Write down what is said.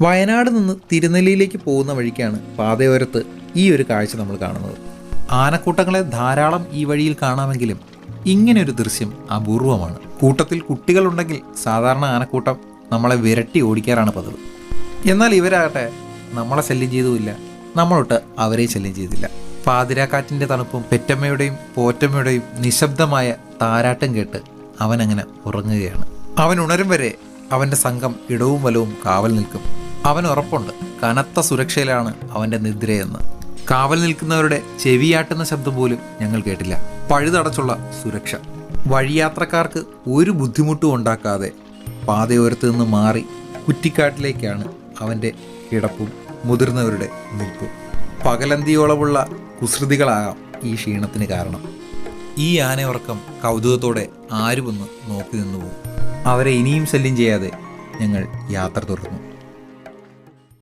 വയനാട് നിന്ന് തിരുനെല്ലിയിലേക്ക് പോകുന്ന വഴിക്കാണ് പാതയോരത്ത് ഈ ഒരു കാഴ്ച നമ്മൾ കാണുന്നത്. ആനക്കൂട്ടങ്ങളെ ധാരാളം ഈ വഴിയിൽ കാണാമെങ്കിലും ഇങ്ങനൊരു ദൃശ്യം അപൂർവമാണ്. കൂട്ടത്തിൽ കുട്ടികളുണ്ടെങ്കിൽ സാധാരണ ആനക്കൂട്ടം നമ്മളെ വിരട്ടി ഓടിക്കാറാണ് പതിവ്. എന്നാൽ ഇവരാകട്ടെ നമ്മളെ ശല്യം ചെയ്തുമില്ല. നമ്മളൊട്ട് അവരെ ശല്യം ചെയ്തില്ല. പാതിരാക്കാറ്റിന്റെ തണുപ്പും പെറ്റമ്മയുടെയും പോറ്റമ്മയുടെയും നിശബ്ദമായ താരാട്ടം കേട്ട് അവൻ അങ്ങനെ ഉറങ്ങുകയാണ്. അവൻ ഉണരും വരെ അവന്റെ സംഘം ഇടവും വലവും കാവൽ നിൽക്കും. അവൻ ഉറപ്പുണ്ട്. കനത്ത സുരക്ഷയിലാണ് അവന്റെ നിദ്രയെന്ന്. കാവൽ നിൽക്കുന്നവരുടെ ചെവിയാട്ടുന്ന ശബ്ദം പോലും ഞങ്ങൾ കേട്ടില്ല. പഴുതടച്ചുള്ള സുരക്ഷ. വഴിയാത്രക്കാർക്ക് ഒരു ബുദ്ധിമുട്ടും ഉണ്ടാക്കാതെ പാതയോരത്ത് നിന്ന് മാറി കുറ്റിക്കാട്ടിലേക്കാണ് അവന്റെ കിടപ്പും മുതിർന്നവരുടെ നിൽപ്പും. പകലന്തിയോളമുള്ള കുസൃതികളാകാം ഈ ക്ഷീണത്തിന് കാരണം. ഈ ആനയുറക്കം കൗതുകത്തോടെ ആരുമൊന്ന് നോക്കി നിന്നു പോകും അവരെ ഇനിയും ശല്യം ചെയ്യാതെ ഞങ്ങൾ യാത്ര തുടർന്നു.